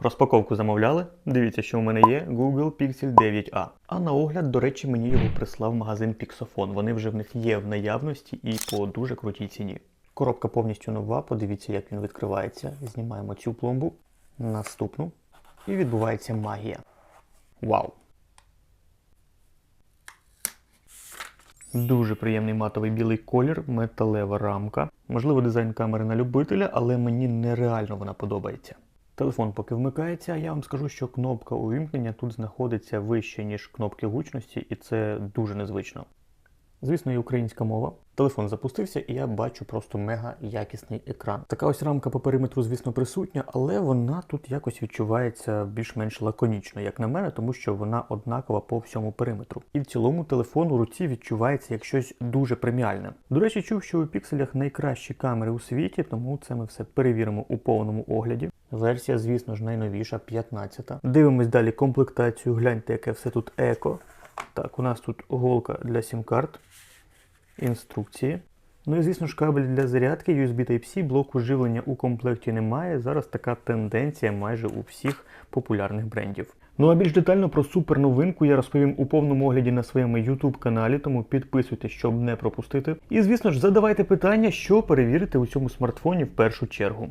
Розпаковку замовляли? Дивіться, що в мене є Google Pixel 9a. А на огляд, до речі, мені його прислав магазин Pixophone. Вони вже в них є в наявності і по дуже крутій ціні. Коробка повністю нова, подивіться, як він відкривається. Знімаємо цю пломбу, наступну, і відбувається магія. Вау! Дуже приємний матовий білий колір, металева рамка. Можливо, дизайн камери на любителя, але мені нереально вона подобається. Телефон поки вмикається, я вам скажу, що кнопка увімкнення тут знаходиться вище, ніж кнопки гучності, і це дуже незвично. Звісно, і українська мова. Телефон запустився, і я бачу просто мега якісний екран. Така ось рамка по периметру, звісно, присутня, але вона тут якось відчувається більш-менш лаконічно, як на мене, тому що вона однакова по всьому периметру. І в цілому телефон у руці відчувається як щось дуже преміальне. До речі, чув, що у пікселях найкращі камери у світі, тому це ми все перевіримо у повному огляді. Версія, звісно ж, найновіша, 15. Дивимось далі комплектацію. Гляньте, яке все тут еко. Так, у нас тут голка для сім-карт, інструкції. Ну і звісно ж кабель для зарядки USB Type-C, блоку живлення у комплекті немає. Зараз така тенденція майже у всіх популярних брендів. Ну а більш детально про суперновинку я розповім у повному огляді на своєму YouTube каналі, тому підписуйтесь, щоб не пропустити. І звісно ж, задавайте питання, що перевірити у цьому смартфоні в першу чергу.